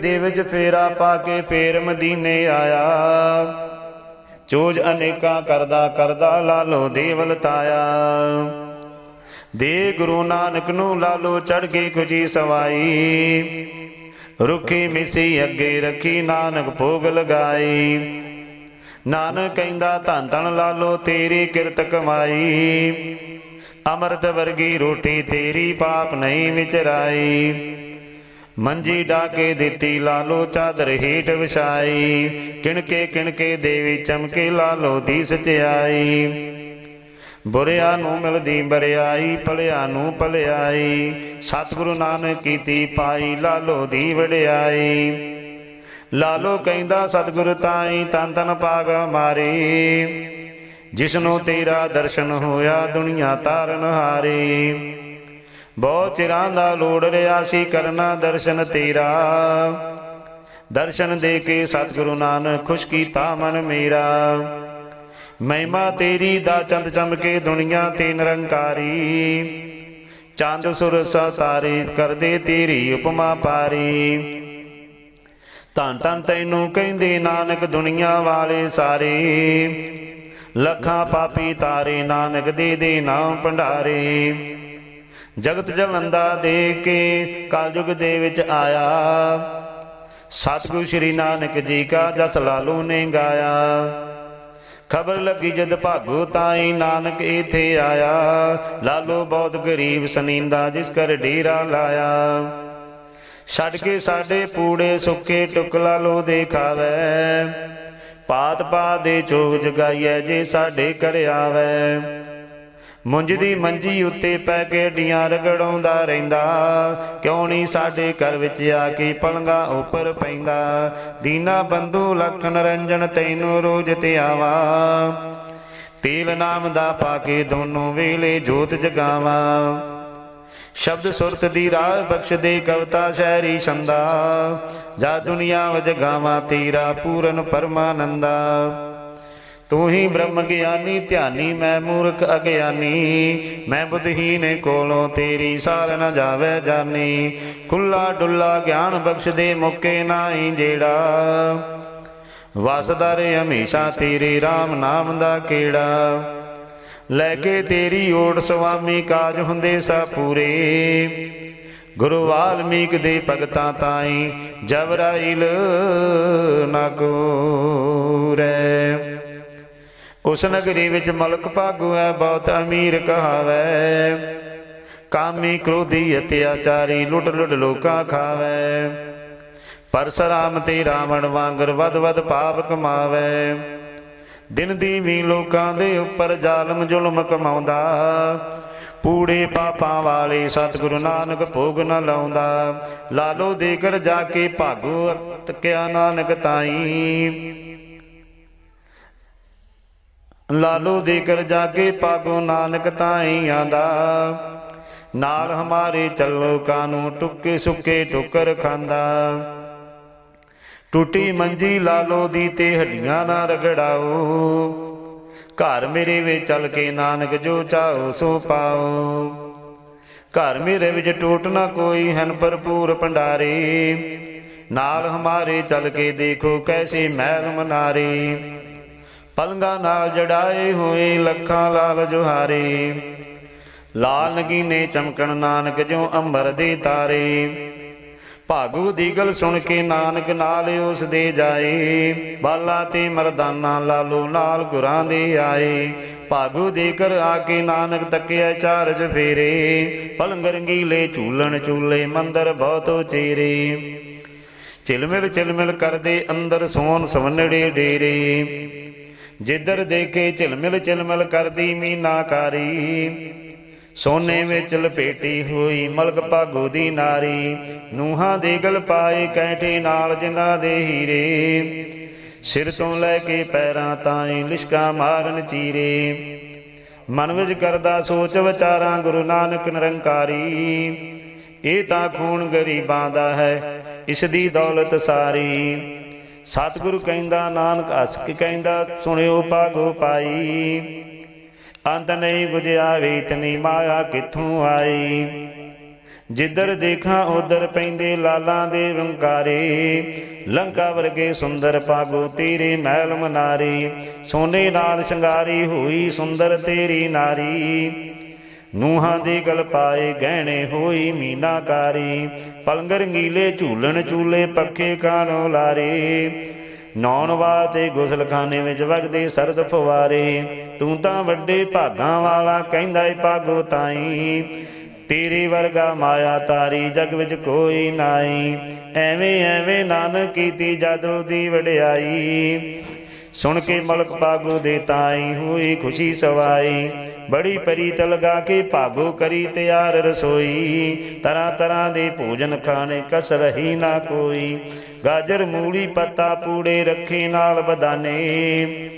ਦੇ ਵਿੱਚ ਫੇਰਾ ਪਾ ਕੇ ਫੇਰ ਮਦੀਨੇ ਆਇਆ। ਚੋਜ ਅਨੇਕਾਂ ਕਰਦਾ ਕਰਦਾ ਲਾਲੋ ਦੇਵਲ ਤਾਇਆ। ਦੇ ਗੁਰੂ ਨਾਨਕ ਨੂੰ ਲਾਲੋ ਚੜ ਕੇ ਖੁਜੀ ਸਵਾਈ। ਰੁੱਖੀ ਮਿਸੀ ਅੱਗੇ ਰੱਖੀ ਨਾਨਕ ਭੋਗ ਲਗਾਈ। ਨਾਨਕ ਕਹਿੰਦਾ ਧੰਨ ਧੰਨ ਲਾਲੋ ਤੇਰੀ ਕਿਰਤ ਕਮਾਈ। ਅੰਮ੍ਰਿਤ ਵਰਗੀ ਰੋਟੀ ਤੇਰੀ ਪਾਪ ਨਹੀਂ ਵਿਚਰਾਈ। ਮੰਜੀ ਢਾਕੇ ਦਿੱਤੀ, ਲਾਲੋ ਚਾਦਰ ਹੀਟ ਵਿਛਾਈ। ਕਿਣਕੇ ਕਿਣਕੇ ਦੇਵੀ ਚਮਕੇ, ਲਾਲੋ ਦੀ ਸਚਾਈ ਬੁਰਿਆ ਨੂੰ ਮਿਲਦੀ ਬਰਿਆਈ, ਭਲਿਆ ਨੂੰ ਭਲਿਆਈ। ਸਤਿਗੁਰੂ ਨਾਨਕ ਕੀਤੀ ਪਾਈ, ਲਾਲੋ ਦੀ ਵਡਿਆਈ। ਲਾਲੋ ਕਹਿੰਦਾ, ਸਤਿਗੁਰ ਤਾਈ ਤਨ ਤਨ ਪਾਗ ਮਾਰੀ। ਜਿਸਨੂੰ ਤੇਰਾ ਦਰਸ਼ਨ ਹੋਇਆ, ਦੁਨੀਆ ਤਾਰਨ ਹਾਰੇ। ਬਹੁਤ ਚਿਰਾਂ ਦਾ ਲੋੜ ਰਿਆ ਸੀ ਕਰਨਾ ਦਰਸ਼ਨ ਤੇਰਾ। ਦਰਸ਼ਨ ਦੇ ਕੇ ਸਤਿਗੁਰੂ ਨਾਨਕ ਖੁਸ਼ ਕੀਤਾ ਮਨ ਮੇਰਾ। ਮਹਿਮਾ ਤੇਰੀ ਦਾ ਚੰਦ ਚਮਕੇ ਦੁਨੀਆ ਤੇ ਨਿਰੰਕਾਰੀ। ਚੰਦ ਸੁਰ ਤਾਰੇ ਕਰਦੇ ਤੇਰੀ ਉਪਮਾ ਪਾਰੀ। ਧੰਨ ਧੰਨ ਤੈਨੂੰ ਕਹਿੰਦੇ ਨਾਨਕ ਦੁਨੀਆ ਵਾਲੇ ਸਾਰੇ। ਲੱਖਾਂ ਪਾਪੀ ਤਾਰੇ ਨਾਨਕ ਦੇ ਦੇ ਨਾਮ ਭੰਡਾਰੇ। ਜਗਤ ਜਲੰਦਾ ਦੇ ਕੇ ਕਲਯੁਗ ਦੇ ਵਿੱਚ ਆਇਆ। ਸਤਿਗੁਰੂ ਸ਼੍ਰੀ ਨਾਨਕ ਜੀ ਕਾ ਜਸ ਲਾਲੂ ਨੇ ਗਾਇਆ। ਖਬਰ ਲੱਗੀ ਜਦ ਭਾਗੋ ਤਾਈ ਨਾਨਕ ਇਥੇ ਆਇਆ। ਲਾਲੋ ਬਹੁਤ ਗਰੀਬ ਸਨੀਂਦਾ ਜਿਸ ਕਰ ਡੇਰਾ ਲਾਇਆ। ਛੱਡ ਕੇ ਸਾਡੇ ਪੂੜੇ ਸੁੱਕੇ ਟੁਕ ਲਾਲੋ ਦੇਖਾਵੇ ਪਾਤ ਪਾ ਦੇ ਚੋਗ ਜਗਾਈਐ ਜੇ ਸਾਡੇ ਕਰ ਆਵੇ। ਮੁੰਜ ਦੀ ਮੰਜੀ ਉੱਤੇ ਪੈ ਕੇ ਡੀਆਂ ਰਗੜਾਉਂਦਾ ਰਹਿੰਦਾ। ਕਿਉਂ ਨਹੀਂ ਸਾਡੇ ਘਰ ਵਿੱਚ ਆ ਕੇ ਪਲੰਗਾ ਉੱਪਰ ਪੈਂਦਾ। ਦੀਨਾ ਬੰਧੂ ਲਖਨ ਰੰਜਨ ਤੈਨੂੰ ਰੋਜ ਤੇ ਆਵਾ। ਤੇਲ ਨਾਮ ਦਾ ਪਾ ਕੇ ਦੋਨੋਂ ਵੇਲੇ ਜੋਤ ਜਗਾਵਾ। ਸ਼ਬਦ ਸੁਰਤ ਦੀ ਰਾਹ ਬਖਸ਼ ਦੇ ਕਵਤਾ ਸ਼ਹਿਰੀ ਛੰਦਾ। ਜਾ ਦੁਨੀਆ ਵਜ ਗਾਵਾਂ ਤੇਰਾ ਪੂਰਨ ਪਰਮਾਨੰਦਾ। ਤੂੰ ਹੀ ਬ੍ਰਹਮ ਗਿਆਨੀ, ਧਿਆਨੀ, ਮੈਂ ਮੂਰਖ ਅਗਿਆਨੀ। ਮੈਂ ਬੁੱਧਹੀਨ ਕੋਲੋਂ ਤੇਰੀ ਸਾਰ ਨ ਜਾਵੇ ਜਾਨੀ। ਖੁੱਲਾ ਡੁੱਲਾ ਗਿਆਨ ਬਖਸ਼ ਦੇ ਮੁੱਕੇ ਨਾਹੀ ਜਿਹੜਾ। ਵਸਦਾ ਰੇ ਹਮੇਸ਼ਾ ਤੇਰੇ RAM ਨਾਮ ਦਾ ਕੀੜਾ ਲੈ ਕੇ ਤੇਰੀ ਓਟ ਸੁਆਮੀ ਕਾਜ ਹੁੰਦੇ ਸਾ ਪੂਰੇ। ਗੁਰੂ ਵਾਲਮੀਕ ਦੇ ਭਗਤਾਂ ਤਾਈ ਜਬਰਾਇਲ ਨਾ ਕੋਰੇ ਉਸ ਨਗਰੀ ਵਿੱਚ ਮਲਕ ਭਾਗੂ ਹੈ, ਬਹੁਤ ਅਮੀਰ ਕਹਾਵੇ। ਕਾਮੀ ਕ੍ਰੋਧੀ ਅਤਿਆਚਾਰੀ ਲੁੱਟ ਲੁੱਟ ਲੋਕਾਂ ਖਾਵੇ। ਪਰਸਰਾਮ ਤੇ ਰਾਵਣ ਵਾਂਗਰ ਵਦ ਵਦ ਪਾਪ ਕਮਾਵੇ। ਦਿਨ ਦੀ ਵੀ ਲੋਕਾਂ ਦੇ ਉੱਪਰ ਜ਼ਾਲਮ ਜ਼ੁਲਮ ਕਮਾਉਂਦਾ। ਪੂੜੇ ਪਾਪਾਂ ਵਾਲੇ ਸਤਿਗੁਰੂ ਨਾਨਕ ਭੋਗ ਨਾ ਲਾਉਂਦਾ। ਲਾਲੋ ਦੇ ਜਾ ਕੇ ਭਾਗੋ ਤਕਿਆ ਨਾਨਕ ਤਾਈ। ਲਾਲੋ ਦੇ ਕਰ ਜਾ ਕੇ ਭਾਗੋ ਨਾਨਕ ਤਾਈ ਆਂਦਾ ਨਾਲ ਹਮਾਰੇ ਚੱਲੋ ਕਾਨੂੰ ਟੁੱਕੇ ਸੁੱਕੇ ਟੁਕਰ ਖਾਂਦਾ। ਟੁੱਟੀ ਮੰਜੀ ਲਾਲੋ ਦੀ ਤੇ ਹੱਡੀਆਂ ਨਾ ਰਗੜਾਓ। ਘਰ ਮੇਰੇ ਵਿੱਚ ਚੱਲ ਕੇ ਨਾਨਕ ਜੋ ਚਾਹੋ ਸੋ ਪਾਓ। ਘਰ ਮੇਰੇ ਵਿੱਚ ਟੂਟ ਨਾ ਕੋਈ ਹਨ ਭਰਪੂਰ ਭੰਡਾਰੇ। ਨਾਲ ਹਮਾਰੇ ਚੱਲ ਕੇ ਦੇਖੋ ਕੈਸੇ ਮਹਿਲ ਮਨਾਰੇ। ਪਲੰਗਾ ਨਾਲ ਜੜਾਏ ਹੋਏ ਲੱਖਾਂ ਲਾਲ ਜੁਹਾਰੇ। ਲਾਲ ਨਗੀਨੇ ਚਮਕਣ ਨਾਨਕ ਜੋ ਅੰਬਰ ਦੇ ਤਾਰੇ। ਭਾਗੂ ਦੀ ਗਲ ਸੁਣ ਕੇ ਨਾਨਕ ਨਾਲ ਉਸ ਦੇ ਜਾਏ। ਬਾਲਾ ਤੇ ਮਰਦਾਨਾ ਲਾਲੋ ਨਾਲ ਗੁਰਾਂ ਦੇ ਆਏ। ਭਾਗੂ ਦੇ ਕਰ ਆ ਕੇ ਨਾਨਕ ਤੱਕਿਆ ਚਾਰਜ ਫੇਰੇ। ਪਲੰਗ ਰੰਗੀਲੇ ਝੂਲਣ ਝੂਲੇ ਮੰਦਰ ਬਹੁਤ ਉਚੇਰੇ ਚਿਲਮਿਲ ਚਿਲਮਿਲ ਕਰਦੇ ਅੰਦਰ ਸੋਨ ਸਵੰਨੜੇ ਡੇਰੇ। ਜਿੱਧਰ ਦੇਖੇ ਝਿਲਮਿਲ ਚਿਲਮਿਲ ਕਰਦੀ ਮੀਨਾਕਾਰੀ, ਸੋਨੇ ਵਿੱਚ ਲਪੇਟੀ ਹੋਈ ਮਲਕ ਭਾਗੋ ਦੀ ਨਾਰੀ, ਨੂਹਾਂ ਦੇ ਗਲ ਪਾਏ ਕੈਂਠੇ ਨਾਲ ਜਿਨ੍ਹਾਂ ਦੇ ਹੀਰੇ, ਸਿਰ ਤੋਂ ਲੈ ਕੇ ਪੈਰਾਂ ਤਾਈਂ ਲਿਸ਼ਕਾ ਮਾਰਨ ਚੀਰੇ ਮਨ ਵਿੱਚ ਕਰਦਾ ਸੋਚ ਵਿਚਾਰਾਂ ਗੁਰੂ ਨਾਨਕ ਨਿਰੰਕਾਰੀ, ਇਹ ਤਾਂ ਖੂਨ ਗਰੀਬਾਂ ਦਾ ਹੈ, ਇਸ ਦੀ ਦੌਲਤ ਸਾਰੀ। ਸਤਿਗੁਰੂ ਕਹਿੰਦਾ, ਨਾਨਕ ਹੱਸ ਕੇ ਕਹਿੰਦਾ, ਸੁਣਿਓ ਭਾਗੋ ਪਾਈ ਅੰਤ ਨਹੀਂ ਬੁਝਿਆ ਵੇਤਨੀ ਮਾਇਆ ਕਿੱਥੋਂ ਆਈ? ਜਿੱਧਰ ਦੇਖਾਂ, ਉਧਰ ਪੈਂਦੇ ਲਾਲਾਂ ਦੇ ਵੰਕਾਰੇ ਲੰਕਾ ਵਰਗੇ ਸੁੰਦਰ ਪਾਗੋ ਤੇਰੇ ਮਹਿਲ ਮਨਾਰੇ। ਸੋਨੇ ਨਾਲ ਸ਼ਿੰਗਾਰੀ ਹੋਈ ਸੁੰਦਰ ਤੇਰੀ ਨਾਰੀ। ਨੂਹਾਂ ਦੇ ਗਲ ਪਾਏ ਗਹਿਣੇ ਹੋਈ ਮੀਨਾਕਾਰੀ ਪਲੰਗ ਰੰਗੀਲੇ ਝੂਲਣ ਚੂਲੇ ਪੱਖੇ ਕਾਨੋ ਲਾਰੇ। ਨੌਣ ਵਾਤੇ ਗੁਸਲਖਾਨੇ ਵਿੱਚ ਵਗਦੇ ਸਰਦ ਫਵਾਰੇ, ਤੂੰ ਤਾਂ ਵੱਡੇ ਭਾਗਾਂ ਵਾਲਾ ਕਹਿੰਦਾ ਏ ਪਾਗੋ ਤਾਈ। ਤੇਰੇ ਵਰਗਾ ਮਾਇਆ ਤਾਰੀ ਜਗ ਵਿੱਚ ਕੋਈ ਨਾਈ, ਐਵੇਂ ਐਵੇਂ ਨਾਨਕ ਕੀਤੀ ਜਾਦੂ ਦੀ ਵਡਿਆਈ। ਸੁਣ ਕੇ ਮਲਕ ਪਾਗੋ ਦੇ ਤਾਈ ਹੋਈ ਖੁਸ਼ੀ ਸਵਾਈ ਬੜੀ ਪਰੀਤ ਲਗਾ ਕੇ ਭਾਗੋ ਕਰੀ ਤਿਆਰ ਰਸੋਈ। ਤਰ੍ਹਾਂ ਤਰ੍ਹਾਂ ਦੇ ਭੋਜਨ ਖਾਣੇ ਕਸ ਰਹੀ ਨਾ ਕੋਈ। ਗਾਜਰ, ਮੂਲੀ, ਪੱਤਾ, ਪੂੜੇ ਰੱਖੇ ਨਾਲ ਬਦਾਨੇ।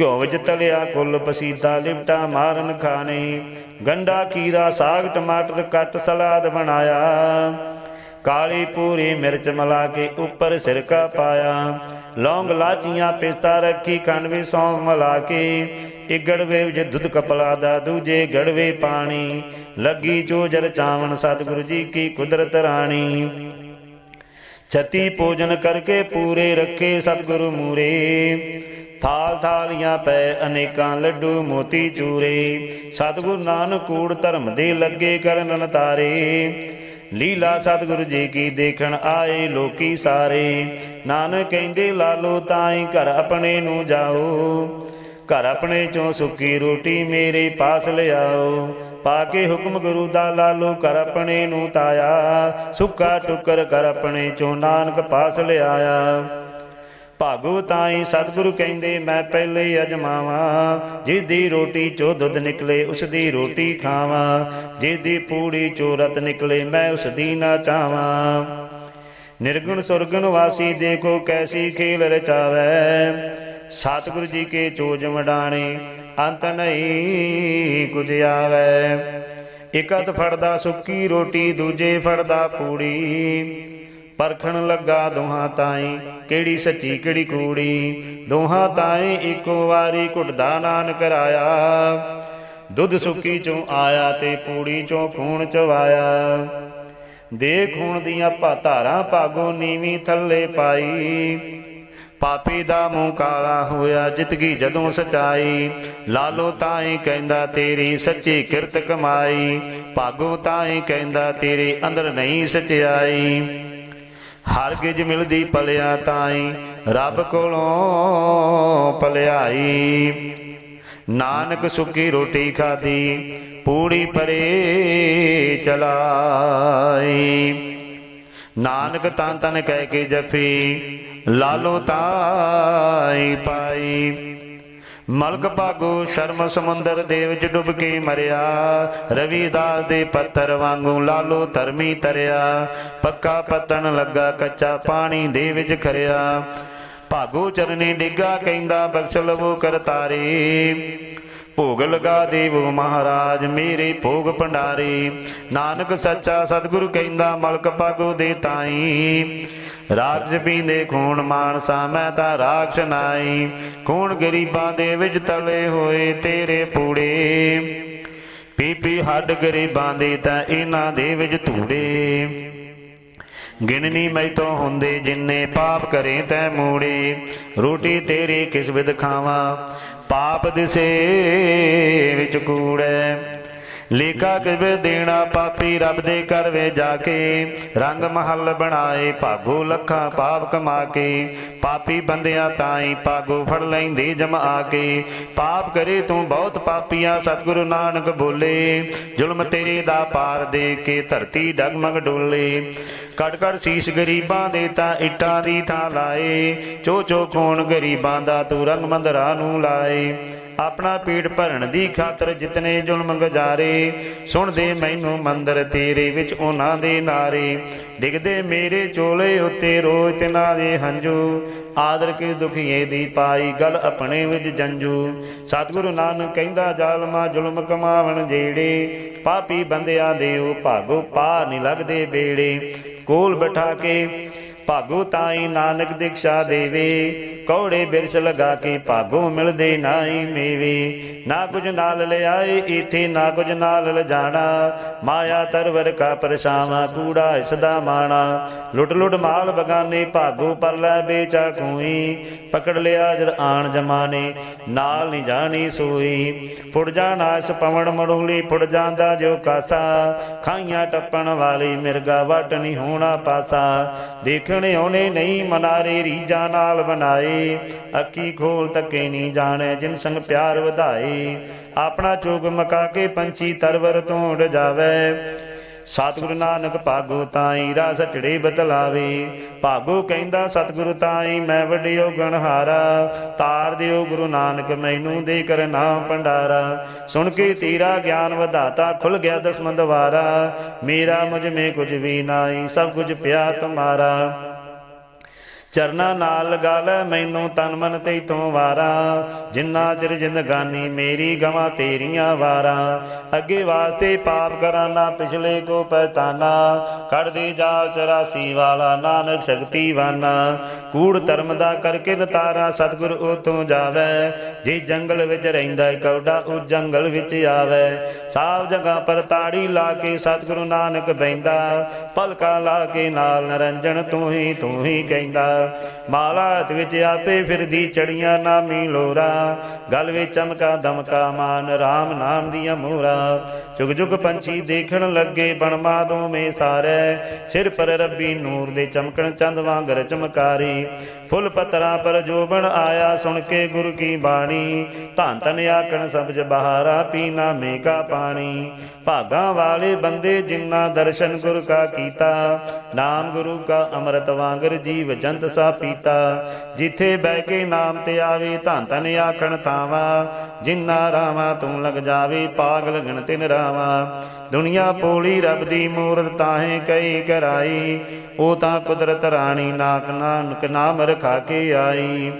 ਘਿਓ ਵਿੱਚ ਤਲਿਆ ਕੁੱਲ ਪਸੀਦਾ ਲਿਪਟਾ ਮਾਰਨ ਖਾਣੇ। ਗੰਡਾ ਕੀਰਾ ਸਾਗ, ਟਮਾਟਰ ਕੱਟ ਸਲਾਦ ਬਣਾਇਆ। ਕਾਲੀ ਪੂਰੀ ਮਿਰਚ ਮਿਲਾ ਕੇ ਉੱਪਰ ਸਿਰਕਾ ਪਾਇਆ। ਲੌਂਗ ਲਾਚੀਆਂ ਪਿਸਤਾ ਰੱਖੀ, ਕਣਵੇ ਸੌਂਫ ਮਿਲਾ ਕੇ। ਇੱਕ ਗੜਵੇ ਦੁੱਧ ਕਪਲਾ ਦਾ, ਦੂਜੇ ਗੜਵੇ ਪਾਣੀ। ਲੱਗੀ ਚੋਜਰ ਚਾਵਣ, ਸਤਿਗੁਰੂ ਜੀ ਕੀ ਕੁਦਰਤ ਰਾਣੀ। ਛਤੀ ਪੂਜਨ ਕਰਕੇ ਪੂਰੇ ਰੱਖੇ ਸਤਿਗੁਰੂ ਮੂਰੇ। ਥਾਲ ਥਾਲੀਆਂ ਪੈ ਅਨੇਕਾਂ ਲੱਡੂ ਮੋਤੀ ਚੂਰੇ। ਸਤਿਗੁਰੂ ਨਾਨਕ ਕੂੜ ਧਰਮ ਦੇ ਲੱਗੇ ਕਰਨ ਲਤਾਰੇ ਲੀਲਾ ਸਤਿਗੁਰੂ ਜੀ ਕੀ ਦੇਖਣ ਆਏ ਲੋਕੀ ਸਾਰੇ। ਨਾਨਕ ਕਹਿੰਦੇ, ਲਾਲੋ ਤਾਈ ਘਰ ਆਪਣੇ ਨੂੰ ਜਾਓ। ਘਰ ਆਪਣੇ ਚੋਂ ਸੁੱਕੀ ਰੋਟੀ ਮੇਰੇ ਪਾਸ ਲਿਆਓ। ਪਾ ਕੇ ਹੁਕਮ ਗੁਰੂ ਦਾ ਲਾਲੋ ਘਰ ਆਪਣੇ ਨੂੰ ਤਾਇਆ। ਸੁੱਕਾ ਟੁਕਰ ਘਰ ਆਪਣੇ ਚੋਂ ਨਾਨਕ ਪਾਸ ਲਿਆਇਆ। ਭਾਗੋ ਤਾਈ ਸਤਿਗੁਰੂ ਕਹਿੰਦੇ, ਮੈਂ ਪਹਿਲੇ ਅਜਮਾਵਾਂ। ਜਿਸ ਦੀ ਰੋਟੀ ਚੋ ਦੁੱਧ ਨਿਕਲੇ ਉਸ ਦੀ ਰੋਟੀ ਖਾਵਾਂ। ਜਿਸ ਦੀ ਪੂੜੀ ਚੋ ਰਤ ਨਿਕਲੇ, ਮੈਂ ਉਸ ਦੀ ਨਾ ਚਾਵਾਂ। ਨਿਰਗੁਣ ਸੁਰਗੁਣ ਵਾਸੀ ਦੇਖੋ ਕੈਸੀ ਖੇਲ ਰਚਾਵੈ। ਸਤਿਗੁਰੂ ਜੀ ਕੇ ਚੋਜ ਵਡਾਣੇ, ਅੰਤ ਨਹੀਂ ਕੁਝ ਆਵੈ। ਇਕਤ ਫੜਦਾ ਸੁੱਕੀ ਰੋਟੀ, ਦੂਜੇ ਫੜਦਾ ਪੂੜੀ। ਪਰਖਣ ਲੱਗਾ ਦੋਹਾਂ ਤਾਈ, ਕਿਹੜੀ ਸੱਚੀ, ਕਿਹੜੀ ਕੂੜੀ? ਦੋਹਾਂ ਤਾਈ ਇੱਕੋ ਵਾਰੀ ਘੁੱਟਦਾ ਨਾਨ ਕਰਾਇਆ ਦੁੱਧ ਸੁੱਕੀ ਚੋਂ ਆਇਆ ਤੇ ਪੂੜੀ ਚੋਂ ਖੂਨ ਚਵਾਇਆ। ਦੇ ਖੂਨ ਦੀਆਂ ਧਾਰਾਂ ਭਾਗੋ ਨੀਵੀਂ ਥੱਲੇ ਪਾਈ। ਪਾਪੀ ਦਾ ਮੂੰਹ ਕਾਲਾ ਹੋਇਆ ਜਿੱਤ ਜਦੋਂ ਸਚਾਈ। ਲਾਲੋ ਤਾਈ ਕਹਿੰਦਾ, ਤੇਰੀ ਸੱਚੀ ਕਿਰਤ ਕਮਾਈ। ਭਾਗੋ ਤਾਈ ਕਹਿੰਦਾ, ਤੇਰੇ ਅੰਦਰ ਨਹੀਂ ਸਚਾਈ ਹਰ ਗਿਜ ਮਿਲਦੀ ਪਲਿਆ ਤਾਈ, ਰੱਬ ਕੋਲੋਂ ਪਲਿਆਈ। ਨਾਨਕ ਸੁੱਕੀ ਰੋਟੀ ਖਾਦੀ ਪੂੜੀ ਪਰੇ ਚਲਾਈ। ਨਾਨਕ ਤਨ ਤਨ ਕਹਿ ਕੇ ਜਫੀ ਲਾਲੋ ਤਾਈ ਪਾਈ। ਮਲਕ ਭਾਗੋ ਸ਼ਰਮ ਸਮੁੰਦਰ ਦੇ ਵਿੱਚ ਡੁੱਬ ਕੇ ਮਰਿਆ। ਰਵੀਦਾਸ ਦੇ ਪੱਥਰ ਵਾਂਗੂ ਲਾਲੋ ਧਰਮੀ ਤਰਿਆ। ਪੱਕਾ ਪਤਨ ਲੱਗਾ, ਕੱਚਾ ਪਾਣੀ ਦੇ ਵਿੱਚ ਖਰਿਆ। ਭਾਗੋ ਚਰਨੀ ਡਿੱਗਾ, ਕਹਿੰਦਾ, ਬਖਸ਼ ਲਵੋ ਕਰਤਾਰੇ। ਭੋਗ ਲਗਾ ਦੇਵੋ ਮਹਾਰਾਜ, ਮੇਰੇ ਭੋਗ ਭੰਡਾਰੇ। ਨਾਨਕ ਸੱਚਾ ਸਤਿਗੁਰੂ ਕਹਿੰਦਾ, ਮਲਕ ਪਾਗੋ ਦੇ ਤਾਈ। ਰਾਜ ਪੀਂਦੇ ਖੂਨ ਮਾਨਸਾ, ਮੈਂ ਤਾਂ ਰਾਖਸ਼ ਨਾਈ। ਖੂਨ ਗਰੀਬਾਂ ਦੇ ਵਿੱਚ ਤਲੇ ਹੋਏ ਤੇਰੇ ਪੂੜੇ। ਪੀਪੀ ਹੱਡ ਗਰੀਬਾਂ ਦੇ ਤਾਂ ਇਹਨਾਂ ਦੇ ਵਿੱਚ ਧੂੜੇ। ਗਿਣਨੀ ਮੈਤੋਂ ਹੁੰਦੇ ਜਿੰਨੇ ਪਾਪ ਕਰੇ ਤੈ ਮੂੜੇ। ਰੋਟੀ ਤੇਰੀ ਕਿਸ ਵਿਦ ਖਾਵਾਂ? ਪਾਪ ਦਿਸੇ ਵਿੱਚ ਕੂੜੈ। ਲੇਖਾ ਕਿਵੇ ਦੇਣਾ ਪਾਪੀ ਰੱਬ ਦੇ ਘਰ ਜਾ ਕੇ। ਰੰਗ ਮਹੱਲ ਬਣਾਏ, ਭਾਗੋ ਲੱਖਾਂ ਪਾਪ ਕਮਾ ਕੇ। ਪਾਪੀ ਬੰਦਿਆਂ ਤਾਈ ਭਾਗੋ ਫੜ ਲੈਂਦੇ ਜਮਾ ਕੇ। ਪਾਪ ਕਰੇ ਤੂੰ ਬਹੁਤ ਪਾਪੀਆਂ, ਸਤਿਗੁਰੂ ਨਾਨਕ ਬੋਲੇ। ਜ਼ੁਲਮ ਤੇਰੇ ਦਾ ਪਾਰ ਦੇ ਕੇ ਧਰਤੀ ਡਗਮਗ ਡੋਲੇ। ਕੜ ਕੜ ਸੀਸ ਗਰੀਬਾਂ ਦੇ ਤਾਂ ਇੱਟਾਂ ਦੀ ਥਾਂ ਲਾਏ। ਚੋ ਚੋ ਖੂਨ ਗਰੀਬਾਂ ਦਾ ਤੂੰ ਰੰਗ ਮੰਦਰਾ ਨੂੰ ਲਾਏ। ਆਪਣਾ ਪੀੜ ਭਰਨ ਦੀ ਖਾਤਰ ਜਿਤਨੇ ਜ਼ੁਲਮ ਗੁਜ਼ਾਰੇ, ਸੁਣਦੇ ਮੈਨੂੰ ਮੰਦਰ ਤੇਰੇ ਵਿੱਚ ਉਹਨਾਂ ਦੇ ਨਾਰੇ। ਡਿੱਗਦੇ ਮੇਰੇ ਚੋਲੇ ਉੱਤੇ ਰੋਜ਼ ਤਿਨਾਂ ਦੇ ਹੰਝੂ, ਆਦਰ ਕੇ ਦੁਖੀਏ ਦੀ ਪਾਈ ਗਲ ਆਪਣੇ ਵਿੱਚ ਜੰਜੂ। ਸਤਿਗੁਰੂ ਨਾਨਕ ਕਹਿੰਦਾ, ਜ਼ਾਲਮਾ ਜ਼ੁਲਮ ਕਮਾਵਣ ਜਿਹੜੇ ਪਾਪੀ ਬੰਦਿਆਂ ਦੇ ਉਹ ਭਾਗੋ ਪਾ ਨਹੀਂ ਲੱਗਦੇ ਬੇੜੇ ਕੋਲ ਬਿਠਾ ਕੇ ਭਾਗੋ ਤਾਈ ਨਾਨਕ ਦੀਕਸ਼ਾ ਦੇਵੇ ਕੌੜੇ ਬਿਰਸ ਲਗਾ ਕੇ ਭਾਗੋ ਮਿਲਦੇ ਨਾਈ ਮੇਵੇ। ਨਾ ਕੁਝ ਨਾਲ ਲਿਆਏ ਇਥੇ ਨਾ ਕੁਝ ਨਾਲ ਲਿਜਾਣਾ। ਮਾਇਆ ਤਰਵਰ ਕਾ ਪਰਛਾਵਾਂ, ਕੂੜਾ ਇਸ ਦਾ ਮਾਣਾ। ਲੁੱਟ ਲੁੱਟ ਮਾਲ ਬਗਾਨੇ, ਭਾਗੋ ਪਰ ਲੈ ਵੇਚਾ ਕੋਈ ਪਕੜ ਲਿਆ ਜਦ ਆਣ ਜਮਾਨੇ, ਨਾਲ ਨਹੀਂ ਜਾਣੀ ਸੋਈ ਫੁੱਟ ਜਾਣਾ ਇਸ ਪਵਣ ਮੜੂਲੀ ਫੁੱਟ ਜਾਂਦਾ ਜੋ ਕਾਸਾ। ਖਾਈਆਂ ਟੱਪਣ ਵਾਲੀ ਮਿਰਗਾ, ਵਟ ਨਹੀਂ ਹੋਣਾ ਪਾਸਾ। ਦੇਖਣ ਆਉਣੇ ਨਹੀਂ, ਮਨਾਰੇ ਰੀਜਾਂ ਨਾਲ ਬਣਾਏ। ਅੱਖੀ ਖੋਲ ਤੱਕੇ ਨਹੀਂ ਜਾਣੇ, ਜਿਨ ਸੰਗ ਪਿਆਰ ਵਧਾਏ ਆਪਣਾ ਚੋਗ ਮਕਾ ਕੇ ਪੰਛੀ ਤਰਵਰ ਤੋਂ ਉੱਡ ਸਤਿਗੁਰੂ ਨਾਨਕ ਭਾਗੋ ਤਾਈ, ਰਸ ਚੜੇ ਬਤਲਾਵੇ। ਭਾਗੋ ਕਹਿੰਦਾ, ਸਤਿਗੁਰੂ ਤਾਈ, ਮੈਂ ਵਡਿਓ ਗਣਹਾਰਾ। ਤਾਰ ਦਿਓ ਗੁਰੂ ਨਾਨਕ, ਮੈਨੂੰ ਦੇ ਕਰ ਨਾਮ ਭੰਡਾਰਾ। ਸੁਣ ਕੇ ਤੇਰਾ ਗਿਆਨ ਵਧਾਤਾ, ਖੁੱਲ ਗਿਆ ਦਸਮੰਦਵਾਰਾ ਮੇਰਾ ਮੁਝ ਮੇ ਕੁਝ ਵੀ ਨਾਈ ਸਭ ਕੁਝ ਪਿਆ ਤੁਮਾਰਾ। ਚਰਨਾ ਨਾਲ ਲਗਾ ਲੈ ਮੈਨੂੰ ਤਨ ਮਨ ਤੇ ਤੋਂ ਵਾਰਾ। ਜਿੰਨਾ ਚਿਰ ਜਿੰਦਗਾਨੀ ਮੇਰੀ ਗਵਾਂ ਤੇਰੀਆਂ ਵਾਰਾਂ। ਅੱਗੇ ਵਾਸਤੇ ਪਾਪ ਕਰਾਨਾ, ਪਿਛਲੇ ਕੋ ਪਛਤਾਨਾ ਕੱਢ ਦੇ ਜਾਲ 84 ਵਾਲਾ, ਨਾਨਕ ਸ਼ਕਤੀ ਵਾਨਾ। ਕੂੜ ਧਰਮ ਦਾ ਕਰਕੇ ਨਤਾਰਾ ਸਤਿਗੁਰ ਉਤੋਂ ਜਾਵੇ। ਜੇ ਜੰਗਲ ਵਿੱਚ ਰਹਿੰਦਾ ਕੌਡਾ ਉਹ ਜੰਗਲ ਵਿੱਚ ਆਵੇ। ਸਾਫ਼ ਜਗ੍ਹਾ ਪਰ ਤਾੜੀ ਲਾ ਕੇ ਸਤਿਗੁਰੂ ਨਾਨਕ ਬੈੰਦਾ ਪਲਕਾ ਲਾ ਕੇ ਨਾਲ ਨਰੰਜਨ ਤੂੰ ਹੀ ਤੂੰ ਹੀ ਕਹਿੰਦਾ। ਮਾਲਾਤ ਹੱਥ ਵਿੱਚ ਆਪੇ ਫਿਰਦੀ ਚੜੀਆਂ ਨਾਮੀ ਲੋਰਾ। ਗਲ ਵਿੱਚ ਚਮਕਾ, ਦਮਕਾ ਮਾਨ RAM ਨਾਮ ਦੀਆਂ ਮੋਰਾ ਜੁਗ ਜੁਗ ਪੰਛੀ ਦੇਖਣ ਲੱਗੇ ਬਣਮਾ ਦੋਵੇਂ ਸਾਰੇ। ਸਿਰ ਪਰ ਰੱਬੀ ਨੂਰ ਦੇ ਚਮਕਣ ਚੰਦ ਵਾਂਗਰ ਚਮਕਾਰੀ। ਫੁੱਲ ਪਤਰਾ ਪਰ ਜੋਬਨ ਆਇਆ ਸੁਣ ਕੇ ਗੁਰੂ ਕੀ ਬਾਣੀ। ਧੰਨ ਧਨ ਆਕਣ ਸਬਜ ਬਹਾਰਾ ਪੀਨਾ ਮੇਕਾ ਪਾਣੀ। ਭਾਗਾ ਵਾਲੇ ਬੰਦੇ ਜਿਨ੍ਹਾਂ ਦਰਸ਼ਨ ਗੁਰ ਕਾ ਕੀਤਾ। ਨਾਮ ਗੁਰੂ ਕਾ ਅੰਮ੍ਰਿਤ ਵਾਂਗਰ ਜੀਵ ਜੰਤ ਸਾ ਪੀਤਾ। ਜਿੱਥੇ ਬਹਿ ਕੇ ਨਾਮ ਤੇ ਆਵੇ ਧੰਨ ਧਨ ਆਖਣ ਤਾਵਾ ਜਿਨ੍ਹਾਂ ਰਾਵਾ ਤੂੰ ਲਗ ਜਾਵੇ ਪਾਗ ਲਗਣ ਤਿਨ ਰਾਵਾ ਦੁਨੀਆ ਪੋਲੀ ਰੱਬ ਦੀ ਮੂਰਤ ਤਾਹੇ ਕਈ ਕਰਾਈ। ਉਹ ਤਾਂ ਕੁਦਰਤ ਰਾਣੀ ਨਾਕ ਨਾਨਕ ਨਾਮ ਰਖਾ ਕੇ ਆਈ।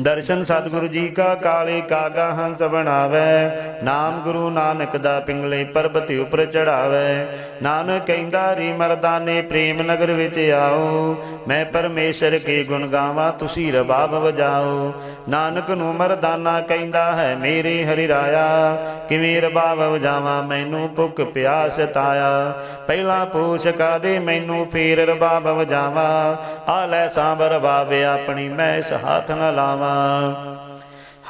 ਦਰਸ਼ਨ ਸਤਿਗੁਰੂ ਜੀ ਕਾ ਕਾਲੇ ਕਾਗਾ ਹੰਸ ਬਣਾਵੇ। ਨਾਮ ਗੁਰੂ ਨਾਨਕ ਦਾ ਪਿੰਗਲੇ ਪਰਬਤ ਉਪਰ ਚੜਾਵੇ। ਨਾਨਕ ਕਹਿੰਦਾ ਰੀ ਮਰਦਾਨੇ, ਪ੍ਰੇਮ ਨਗਰ ਵਿੱਚ ਆਓ। ਮੈਂ ਪਰਮੇਸ਼ਰ ਕੇ ਗੁਣ ਗਾਵਾਂ, ਤੁਸੀਂ ਰਬਾਬ ਵਜਾਓ। ਨਾਨਕ ਨੂੰ ਮਰਦਾਨਾ ਕਹਿੰਦਾ ਹੈ, ਮੇਰੇ ਹਰਿ ਰਾਇਆ, ਕਿਵੇਂ ਰਬਾਬ ਵਜਾਵਾਂ, ਮੈਨੂੰ ਭੁੱਖ ਪਿਆਸ ਤਾਇਆ। ਪਹਿਲਾਂ ਪੂਛ ਕਾਦੇ, ਮੈਨੂੰ ਫੇਰ ਰਬਾਬ ਵਜਾਵਾਂ। ਆ ਲੈ ਸਾਂਬਰ ਬਾਵੇ ਆਪਣੀ ਮੈਂ ਇਸ ਹੱਥ ਨ ਲਾਵਾਂ।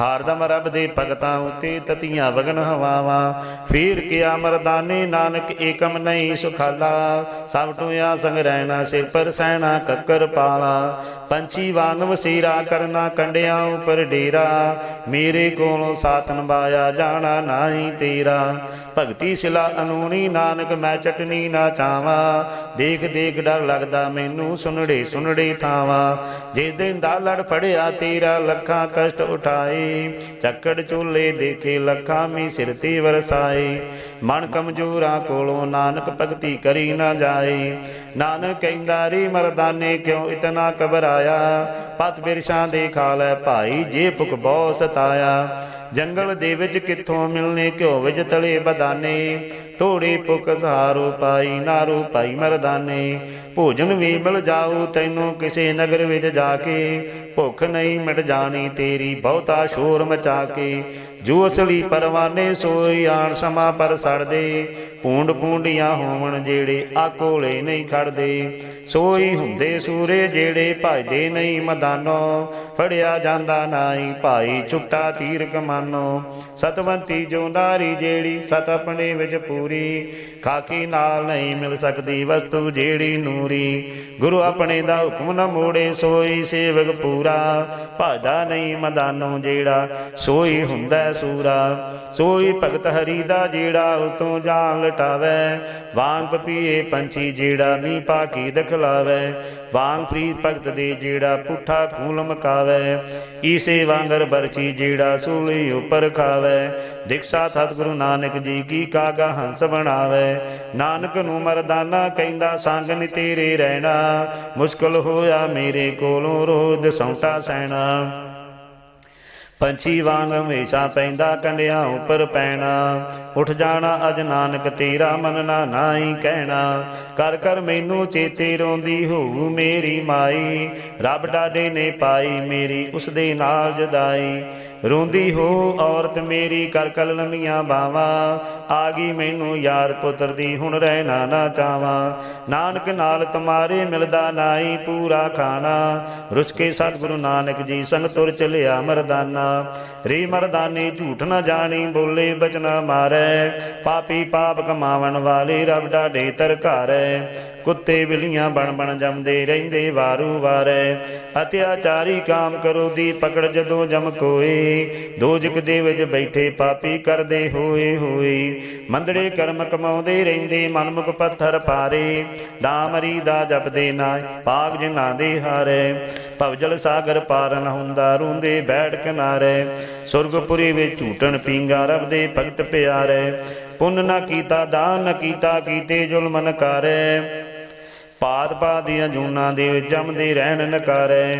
ਹਾਰਦਮ ਰੱਬ ਦੇ ਭਗਤਾਂ ਉਤੇ ਤਤੀਆਂ ਵਗਨ ਹਵਾਵਾਂ। ਫੇਰ ਕਿਆ ਮਰਦਾਨੇ ਨਾਨਕ ਏਕਮ ਨਹੀਂ ਸੁਖਾਲਾ। ਸਭ ਟੁਆ ਸੰਗ ਰਹਿਣਾ ਸਿਰ ਪਰ ਸਹਿਣਾ ਕੱਕਰ ਪਾਲਾ। ਪੰਛੀ ਵਾਂਗ ਵਸੀਰਾ ਕਰਨਾ ਕੰਡਿਆਂ ਉਪਰ ਡੇਰਾ। ਮੇਰੇ ਕੋਲੋਂ ਸਾਥ ਨਿਭਾਇਆ ਜਾਣਾ ਨਹੀਂ ਤੇਰਾ। ਭਗਤੀ ਸਿਲਾ ਅਨੂਣੀ ਨਾਨਕ ਮੈਂ ਚਟਨੀ ਨਾ ਚਾਵਾਂ। ਦੇਖ ਦੇਖ ਡਰ ਲੱਗਦਾ ਮੈਨੂੰ ਸੁਨੜੇ ਸੁਨੜੇ ਥਾਵਾਂ। ਜਿਸ ਦਿਨ ਦਾ ਲੜ ਫੜਿਆ ਤੇਰਾ ਲੱਖਾਂ ਕਸ਼ਟ ਉਠਾਏ। ਚੱਕੜ ਚੂਲੇ ਦੇਖੇ ਲੱਖਾਂ ਮੀ ਸਿਰ ਤੇ ਵਰਸਾਏ। ਮਨ ਕਮਜੋਰਾਂ ਕੋਲੋਂ ਨਾਨਕ ਭਗਤੀ ਕਰੀ ਨਾ ਜਾਏ। ਨਾਨਕ ਕਹਿੰਦਾ ਰੀ ਮਰਦਾਨੇ ਕਿਉਂ ਇਤਨਾ ਘਬਰਾਇਆ ਪਤ ਬਿਰਸ਼ਾਂ ਦੇ ਖਾ ਭਾਈ, ਜੇ ਭੁਖ ਬਹੁ ਸਤਾਇਆ। ਜੰਗਲ ਦੇ ਵਿੱਚ ਕਿੱਥੋਂ ਮਿਲਨੇ, ਘਿਓ ਵਿੱਚ ਤਲੇ ਬਦਾਨੇ। ਥੋੜੀ ਭੁੱਖ ਸਹਾਰੋ ਪਾਈ, ਨਾਰੋ ਪਾਈ ਮਰਦਾਨੇ। ਭੋਜਨ ਵੀ ਮਿਲ ਜਾਊ, ਤੈਨੂੰ ਕਿਸੇ ਨਗਰ ਵਿੱਚ ਜਾ ਕੇ ਭੁੱਖ ਨਹੀਂ ਮਿਟ ਜਾਣੀ, ਤੇਰੀ ਬਹੁਤਾ ਸ਼ੋਰ ਮਚਾ ਕੇ ਜੋ ਅਸਲੀ ਪਰਵਾਨੇ, ਸੋਈ ਆਣ ਸਮਾ ਪਰ ਸੜਦੇ। ਪੂੰਡ ਪੂੰਡੀਆਂ ਹੋਵਣ ਜਿਹੜੇ ਆ ਕੋਲੇ ਨਹੀਂ ਖੜਦੇ। ਸੋਈ ਹੁੰਦੇ ਸੂਰੇ ਜਿਹੜੇ ਭਜਦੇ ਨਹੀਂ ਮਦਾਨੋ। ਫੜਿਆ ਜਾਂਦਾ ਨਾਈ ਭਾਈ ਛੁੱਟਾ ਤੀਰ ਕਮਾਨੋ ਸਤਵੰਤੀ ਜੋ ਨਾਰੀ ਜਿਹੜੀ ਸਤ ਆਪਣੇ ਵਿੱਚ ਪੂਰੀ। ਖਾਕੀ ਨਾਲ ਨਹੀਂ ਮਿਲ ਸਕਦੀ ਵਸਤੂ ਜਿਹੜੀ ਨੂਰੀ। ਗੁਰੂ ਆਪਣੇ ਦਾ ਹੁਕਮ ਨਾ ਮੋੜੇ ਸੋਈ ਸੇਵਕ ਪੂਰਾ। ਭਾਦਾ ਨਹੀਂ ਮਦਾਨੋ ਜਿਹੜਾ ਸੋਈ ਹੁੰਦਾ ਸੂਰਾ। ਸੋਈ ਭਗਤ ਹਰੀ ਦਾ ਜਿਹੜਾ ਉਤੋਂ ਜਾਨ ਲਟਾਵੇ ਵਾਂਗ ਪਪੀਏ ਪੰਛੀ ਜਿਹੜਾ ਮੀ ਪਾਕੀ ਦਖਲਾਵੇ। ਵਾਂਗ ਪ੍ਰੀਤ ਭਗਤ ਦੇ ਜਿਹੜਾ ਪੁੱਠਾ ਖੂਲ ਮਕਾਵੇ ਈਸੇ ਵਾਂਗਰ ਬਰਚੀ ਜਿਹੜਾ ਸੂਲੀ ਉਪਰ ਖਾਵੇ। ਦਿਖਸਾ ਸਤਿਗੁਰੂ ਨਾਨਕ ਜੀ ਕੀ ਕਾਗਾ ਹੰਸ ਬਣਾਵੇ। ਨਾਨਕ ਨੂੰ ਮਰਦਾਨਾ ਕਹਿੰਦਾ, ਸੰਗ ਨੀ ਤੇਰੇ ਰਹਿਣਾ। ਮੁਸ਼ਕਲ ਹੋਇਆ ਮੇਰੇ ਕੋਲੋਂ ਰੋਜ ਸੌਂਟਾ ਸੈਣਾ। ਪੰਛੀ ਵਾਂਗ ਹਮੇਸ਼ਾ ਪੈਂਦਾ ਕੰਡਿਆਂ ਉੱਪਰ ਪੈਣਾ। ਉੱਠ ਜਾਣਾ ਅਜ ਨਾਨਕ ਤੇਰਾ ਮੰਨਣਾ ਨਾਹੀ ਕਹਿਣਾ। ਕਰ ਕਰ ਮੈਨੂੰ ਚੇਤੇ ਰੋਂਦੀ ਹੋਊ ਮੇਰੀ ਮਾਈ। ਰੱਬ ਡਾਡੇ ਨੇ ਪਾਈ ਮੇਰੀ ਉਸ ਦੇ ਨਾਲ ਜਦਾਈ। ਰੋਂਦੀ ਹੋ ਔਰਤ ਮੇਰੀ ਕਰ ਕਲ ਲੰਮੀਆਂ ਬਾਵਾਂ। ਆ ਗਈ ਮੈਨੂੰ ਯਾਰ ਪੁੱਤਰ ਦੀ ਹੁਣ ਰਹਿਣਾ ਨਾ ਚਾਵਾਂ ਨਾਨਕ ਨਾਲ ਤੁਮਾਰੇ ਮਿਲਦਾ ਨਾਈ ਪੂਰਾ ਖਾਣਾ। ਰੁਸਕੇ ਸਤਿਗੁਰੂ ਨਾਨਕ ਜੀ ਸੰਗ ਤੁਰ ਚਲਿਆ ਮਰਦਾਨਾ। ਰੀ ਮਰਦਾਨੇ ਝੂਠ ਨਾ ਜਾਣੀ, ਬੋਲੇ ਬਚਨਾ ਮਾਰੈ। ਪਾਪੀ ਪਾਪ ਕਮਾਵਣ ਵਾਲੇ ਰੱਬ ਡਾਡੇ ਤਰਕਾਰੈ। ਕੁੱਤੇ ਬਿਲੀਆਂ ਬਣ ਬਣ ਜੰਮਦੇ ਰਹਿੰਦੇ ਵਾਰੂ ਵਾਰੈ। ਅਤਿਆਚਾਰੀ ਕਾਮ ਕਰੋ ਦੀ ਪਕੜ ਜਦੋਂ ਜਮ ਕੋਏ। ਦੋਜਕ ਦੇ ਵਿੱਚ ਬੈਠੇ ਪਾਪੀ ਕਰਦੇ ਹੋਏ ਹੋਏ। ਮੰਦੜੇ ਕਰਮ ਕਮਾਉਂਦੇ ਰਹਿੰਦੇ, ਮਨਮੁਖ ਪੱਥਰ ਪਾਰੇ। ਨਾਮਰੀ ਦਾ ਜਪਦੇ ਨਾ ਪਾਪ ਜਿਨ੍ਹਾਂ ਦੇ ਹਾਰੇ। ਭਵਜਲ ਸਾਗਰ ਪਾਰ ਨ ਹੁੰਦਾ, ਰੂੰਦੇ ਬੈਠ ਕਿਨਾਰੇ। ਸੁਰਗਪੁਰੀ ਵਿੱਚ ਝੂਟਣ ਪੀਂਗਾ ਰਬ ਦੇ ਭਗਤ ਪਿਆਰੇ। ਪੁੰਨ ਨਾ ਕੀਤਾ, ਦਾਨ ਨ ਕੀਤਾ, ਕੀਤੇ ਜ਼ੁਲਮ ਨ ਕਰੇ। ਪਾਦ ਪਾਦ ਦੀਆਂ ਜੂਨਾਂ ਦੇ ਵਿੱਚ ਜੰਮਦੇ ਰਹਿਣ ਨਕਾਰੇ।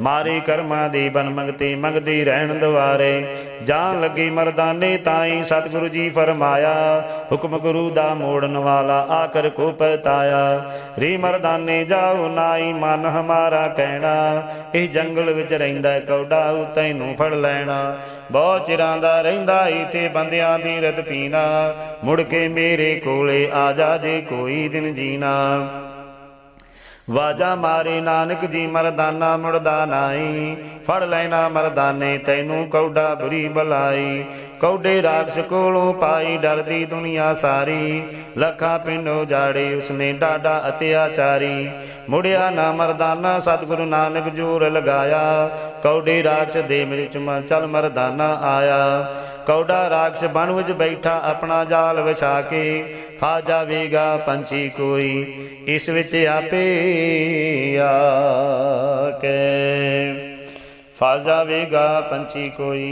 ਮਾਰੇ ਕਰਮਾਂ ਦੀ ਬਨ ਮੰਗਤੇ ਮੰਗਦੇ ਰਹਿਣ ਦਵਾਰੇ ਜਾਨ ਲੱਗੀ ਮਰਦਾਨੇ ਤਾਈ ਸਤਿਗੁਰੂ ਜੀ ਫਰਮਾਇਆ, ਹੁਕਮ ਗੁਰੂ ਦਾ ਮੋੜਨ ਵਾਲਾ ਆਕਰ ਕੋ ਪਤਾਇਆ ਰੇ ਮਰਦਾਨੇ ਜਾਓ ਨਾਈ ਮਨ ਹਮਾਰਾ ਕਹਿਣਾ, ਇਹ ਜੰਗਲ ਵਿੱਚ ਰਹਿੰਦਾ ਕੌਡਾ ਤੈਨੂੰ ਫੜ ਲੈਣਾ। ਬਹੁਤ ਚਿਰਾਂ ਦਾ ਰਹਿੰਦਾ ਈ ਤੇ ਬੰਦਿਆਂ ਦੀ ਰਤ ਪੀਣਾ। ਮੁੜ ਕੇ ਮੇਰੇ ਕੋਲੇ ਆ ਜਾ ਜੇ ਕੋਈ ਦਿਨ ਜੀਣਾ। ਵਾਜਾ ਮਾਰੇ ਨਾਨਕ ਜੀ ਮਰਦਾਨਾ ਮੁੜਦਾ ਨਾਈ। ਫੜ ਲੈਣਾ ਮਰਦਾਨੇ, ਤੈਨੂੰ ਕੌਡਾ ਬੁਰੀ ਬਲਾਈ। ਕੌਡੇ ਰਾਖਸ਼ ਕੋਲੋਂ ਪਾਈ ਡਰਦੀ ਦੁਨੀਆ ਸਾਰੀ। ਲੱਖਾਂ ਪਿੰਡੋਂ ਜਾੜੇ ਉਸਨੇ ਡਾਡਾ ਅਤਿਆਚਾਰੀ ਮੁੜਿਆ ਨਾ ਮਰਦਾਨਾ, ਸਤਿਗੁਰੂ ਨਾਨਕ ਜੋਰ ਲਗਾਇਆ। ਕੌਡੇ ਰਾਖਸ਼ ਦੇ ਮਿਲ ਚੁਮਾ, ਚਲ ਮਰਦਾਨਾ ਆਇਆ। ਕੌੜਾ ਰਾਖਸ਼ ਬਣ ਵਿੱਚ ਬੈਠਾ ਆਪਣਾ ਜਾਲ ਵਿਛਾ ਕੇ ਫਾ ਜਾਵੇਗਾ ਪੰਛੀ ਕੋਈ, ਇਸ ਵਿੱਚ ਆਪੇ ਆ ਕੇ ਜਾਵੇਗਾ ਪੰਛੀ ਕੋਈ,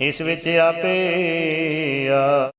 ਇਸ ਵਿੱਚ ਆਪੇ ਆ